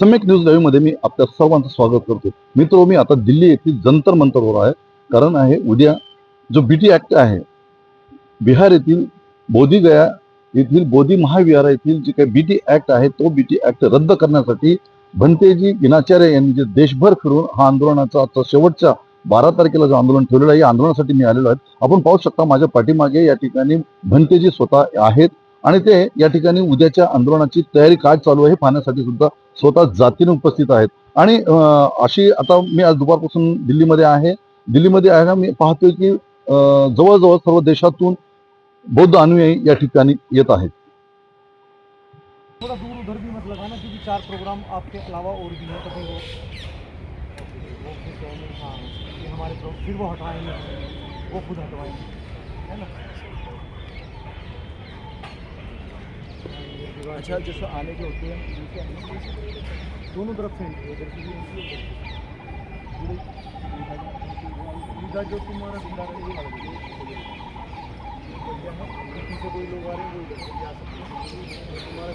सम्यक न्यूज लाईव्हमध्ये मी आपल्या सर्वांचं स्वागत करतो. मित्र हो, मी आता दिल्ली येथील जंतर मंतरवर आहे. कारण आहे उद्या जो बी टी ऍक्ट आहे बिहार येथील बोधीगया येथील बोधी महाविहार येथील जे काही बी टी ऍक्ट आहे तो बी टी ऍक्ट रद्द करण्यासाठी भंतेजी गिनाचार्य यांनी जे देशभर फिरून हा आंदोलनाचा आता शेवटच्या बारा तारखेला जो आंदोलन ठेवलेलं आहे या आंदोलनासाठी मी आलेलो आहे. आपण पाहू शकता माझ्या पाठीमागे या ठिकाणी भंतेजी स्वतः आहेत. आणि ते या ठिकाणी उद्याच्या आंदोलनाची तयारी काय चालू आहे हे पाहण्यासाठी सुद्धा स्वतः जातीने उपस्थित आहेत. आणि अशी आता मी आज दुपारपासून दिल्लीमध्ये आहे. दिल्लीमध्ये आहे ना मी पाहतोय की जवळजवळ सर्व देशातून बौद्ध अनुयायी या ठिकाणी येत आहेत. चार प्रोग्राम आपके अलावा और भी हैं वो हाँ हमारे फिर वो वो खुद हटवाएंगे है ना? अच्छा जैसे आने के होते हैं दोनों तरफ़ से सीधा जो तुम्हारा सीधा से कोई लोग आ रहे हैं तुम्हारा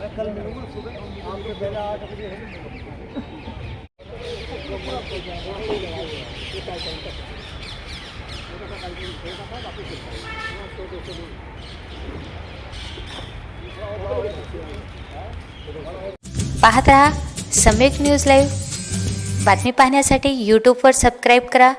मैं कल मिलूँगा सुबह आपसे पहले आठ बजे पाहत रहा सम्यक न्यूज़ लाईव्ह. बातमी पाहण्यासाठी यूट्यूबवर सबस्क्राईब करा.